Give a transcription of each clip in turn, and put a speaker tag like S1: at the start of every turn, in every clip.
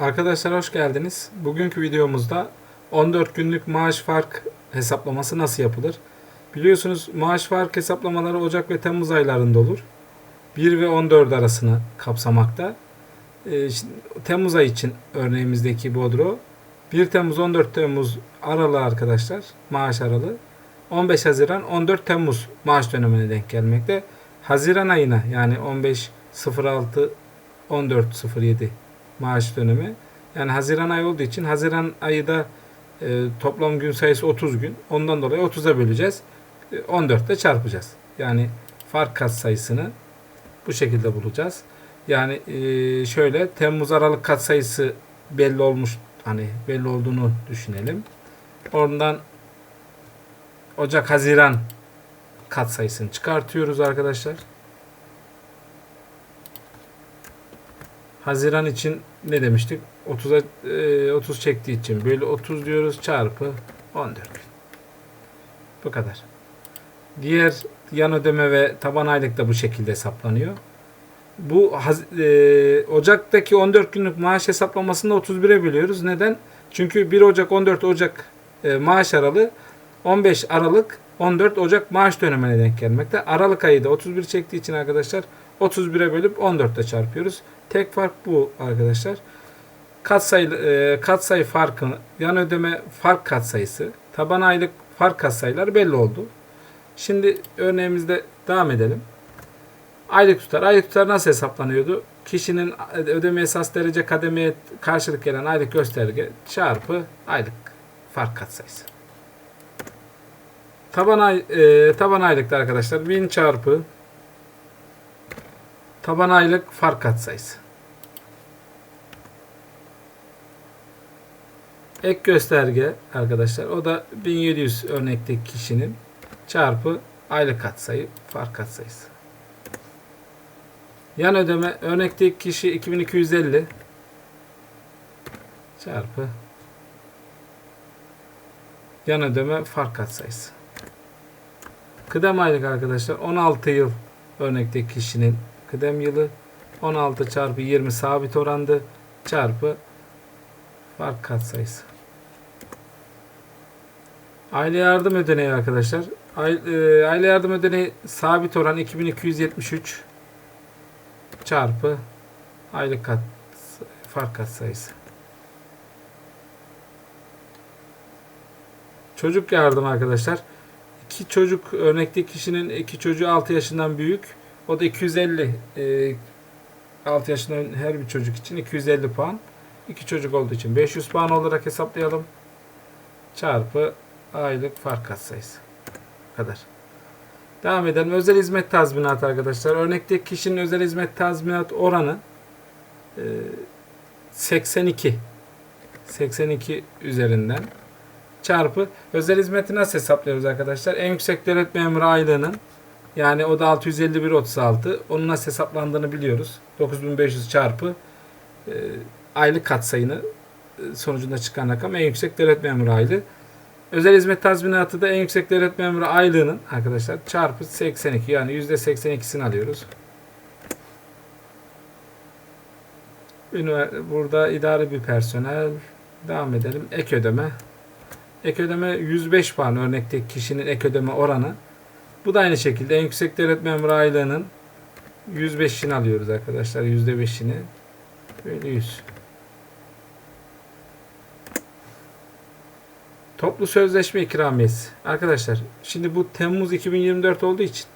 S1: Arkadaşlar hoş geldiniz. Bugünkü videomuzda 14 günlük maaş fark hesaplaması nasıl yapılır? Biliyorsunuz maaş fark hesaplamaları Ocak ve Temmuz aylarında olur. 1 ve 14 arasını kapsamakta. Şimdi Temmuz ayı için örneğimizdeki bodro 1 Temmuz 14 Temmuz aralığı arkadaşlar maaş aralığı 15 Haziran 14 Temmuz maaş dönemine denk gelmekte. Haziran ayına yani 15 06 14 07 maaş dönemi. Yani Haziran ayı olduğu için Haziran ayı da e, toplam gün sayısı 30 gün. Ondan dolayı 30'a böleceğiz. E, 14 ile çarpacağız. Yani fark kat sayısını bu şekilde bulacağız. Yani e, şöyle Temmuz Aralık kat sayısı belli olmuş hani belli olduğunu düşünelim. Oradan Ocak Haziran kat sayısını çıkartıyoruz arkadaşlar. Haziran için ne demiştik? 30'a e, 30 çektiği için böyle 30 diyoruz çarpı 14 gün. Bu kadar. Diğer yan ödeme ve taban aylık da bu şekilde hesaplanıyor. Bu e, Ocak'taki 14 günlük maaş hesaplamasını 31'e bölüyoruz. Neden? Çünkü 1 Ocak 14 Ocak e, maaş aralığı 15 Aralık 14 Ocak maaş dönemine denk gelmekte. Aralık ayı da 31 çektiği için arkadaşlar 31'e bölüp 14 ile çarpıyoruz. Tek fark bu arkadaşlar. Katsayı e, katsayı farkı, yan ödeme fark katsayısı, taban aylık fark katsayıları belli oldu. Şimdi örneğimizde devam edelim. Aylık tutar. Aylık tutar nasıl hesaplanıyordu? Kişinin ödeme esas derece kademeye karşılık gelen aylık gösterge çarpı aylık fark katsayısı. Taban ay e, taban aylıkta arkadaşlar 1000 çarpı taban aylık fark katsayısı. Ek gösterge arkadaşlar o da 1700 örnekteki kişinin çarpı aylık katsayı fark katsayısı. Yan ödeme örnekteki kişi 2250 çarpı yan ödeme fark katsayısı. Kıdem aylık arkadaşlar 16 yıl örnekteki kişinin kıdem yılı 16 çarpı 20 sabit orandı çarpı fark katsayısı. Aile yardım ödeneği arkadaşlar. Aile, e, aile yardım ödeneği sabit oran 2273 çarpı aylık kat fark katsayısı. Çocuk yardım arkadaşlar. İki çocuk örnekteki kişinin iki çocuğu 6 yaşından büyük. O da 250 e, 6 yaşından her bir çocuk için 250 puan. İki çocuk olduğu için 500 puan olarak hesaplayalım. Çarpı aylık fark katsayısı. Kadar. Devam edelim. Özel hizmet tazminatı arkadaşlar. Örnekteki kişinin özel hizmet tazminat oranı e, 82. 82 üzerinden çarpı özel hizmeti nasıl hesaplıyoruz arkadaşlar? En yüksek devlet memuru aylığının yani o da 651.36 onun nasıl hesaplandığını biliyoruz. 9500 çarpı e, aylık katsayını e, sonucunda çıkan rakam en yüksek devlet memuru aylığı. Özel hizmet tazminatı da en yüksek devlet memuru aylığının arkadaşlar çarpı 82 yani %82'sini alıyoruz. Burada idari bir personel devam edelim. Ek ödeme. Ek ödeme 105 puan örnekteki kişinin ek ödeme oranı. Bu da aynı şekilde en yüksek devlet memuru aylığının 105'ini alıyoruz arkadaşlar. %5'ini. Böyle 100. Toplu sözleşme ikramiyesi. Arkadaşlar şimdi bu Temmuz 2024 olduğu için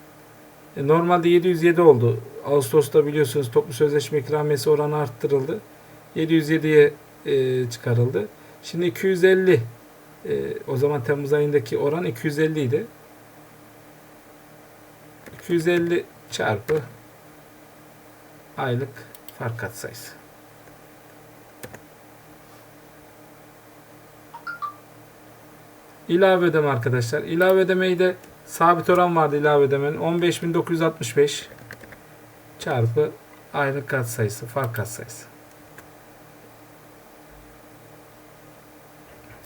S1: e, normalde 707 oldu. Ağustos'ta biliyorsunuz toplu sözleşme ikramiyesi oranı arttırıldı. 707'ye e, çıkarıldı. Şimdi 250 e, o zaman Temmuz ayındaki oran 250 idi. 250 çarpı aylık fark katsayısı. İlave ödeme arkadaşlar. İlave ödemeyi de sabit oran vardı ilave ödemenin. 15.965 çarpı aylık katsayısı, fark katsayısı.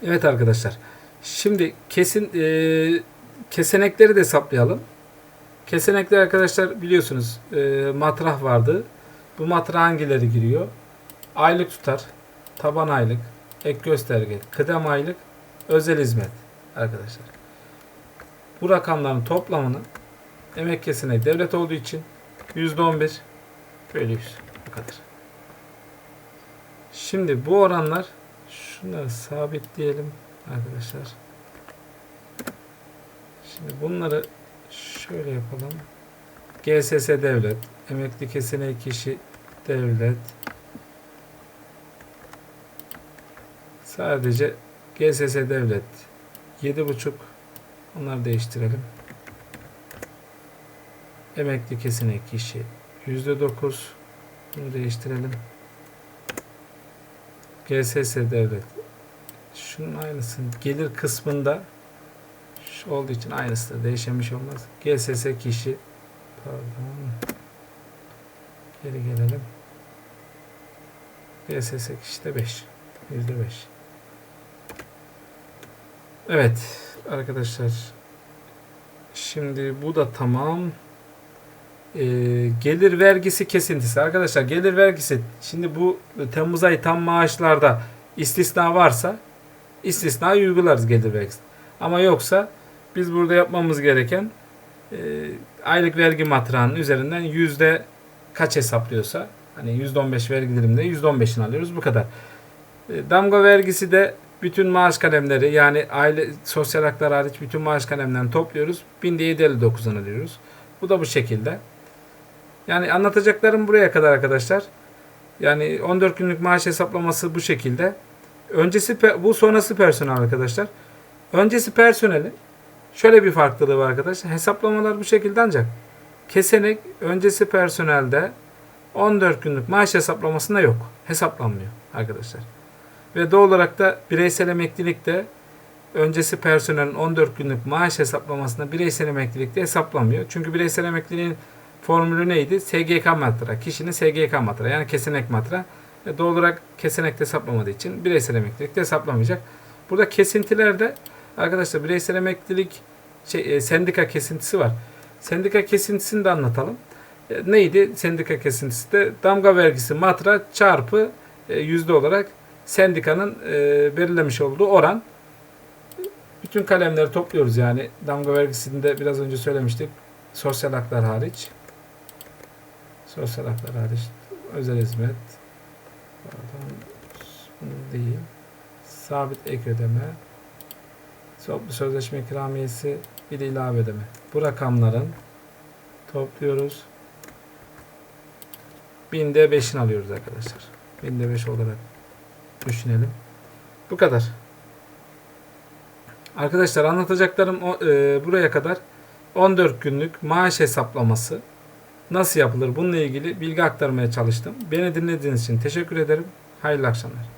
S1: Evet arkadaşlar. Şimdi kesin e, kesenekleri de hesaplayalım. Kesenekler arkadaşlar biliyorsunuz e, matrah vardı. Bu matrah hangileri giriyor? Aylık tutar, taban aylık, ek gösterge, kıdem aylık, özel hizmet arkadaşlar. Bu rakamların toplamını emek kesine devlet olduğu için %11 bölü 100 bu kadar. Şimdi bu oranlar şunları sabitleyelim arkadaşlar. Şimdi bunları şöyle yapalım. GSS devlet, emekli kesene kişi devlet. Sadece GSS devlet 7,5 onları değiştirelim. Emekli kesine kişi %9 bunu değiştirelim. GSS devlet şunun aynısını gelir kısmında olduğu için aynısı da şey olmaz. GSS kişi. Pardon. Geri gelelim. GSS kişi de 5 %5 Evet arkadaşlar. Şimdi bu da tamam. Ee, gelir vergisi kesintisi. Arkadaşlar gelir vergisi şimdi bu Temmuz ayı tam maaşlarda istisna varsa istisnayı uygularız gelir vergisi. Ama yoksa biz burada yapmamız gereken e, aylık vergi matrağının üzerinden yüzde kaç hesaplıyorsa hani yüzde on beş vergi diliminde yüzde on beşini alıyoruz bu kadar. E, damga vergisi de bütün maaş kalemleri yani aile sosyal haklar hariç bütün maaş kalemlerini topluyoruz. Binde 759'dan alıyoruz. Bu da bu şekilde. Yani anlatacaklarım buraya kadar arkadaşlar. Yani 14 günlük maaş hesaplaması bu şekilde. Öncesi bu sonrası personel arkadaşlar. Öncesi personeli şöyle bir farklılığı var arkadaşlar. Hesaplamalar bu şekilde ancak kesenek öncesi personelde 14 günlük maaş hesaplamasında yok. Hesaplanmıyor arkadaşlar. Ve doğal olarak da bireysel emeklilikte öncesi personelin 14 günlük maaş hesaplamasında bireysel emeklilikte hesaplanmıyor. Çünkü bireysel emekliliğin formülü neydi? SGK matrağı. Kişinin SGK matrağı yani kesenek matrağı. Ve doğal olarak kesenekte hesaplamadığı için bireysel emeklilikte hesaplamayacak. Burada kesintilerde arkadaşlar bireysel emeklilik şey, e, sendika kesintisi var. Sendika kesintisini de anlatalım. E, neydi? Sendika kesintisi de damga vergisi matra çarpı e, yüzde olarak sendikanın e, belirlemiş olduğu oran. Bütün kalemleri topluyoruz yani. Damga vergisinde biraz önce söylemiştik. Sosyal haklar hariç. Sosyal haklar hariç. Özel hizmet. Pardon. Bunu değil. Sabit ek ödeme. Toplu sözleşme ikramiyesi bir de ilave ödeme. Bu rakamların topluyoruz. Binde 5'ini alıyoruz arkadaşlar. Binde 5 olarak düşünelim. Bu kadar. Arkadaşlar anlatacaklarım e, buraya kadar 14 günlük maaş hesaplaması nasıl yapılır bununla ilgili bilgi aktarmaya çalıştım. Beni dinlediğiniz için teşekkür ederim. Hayırlı akşamlar.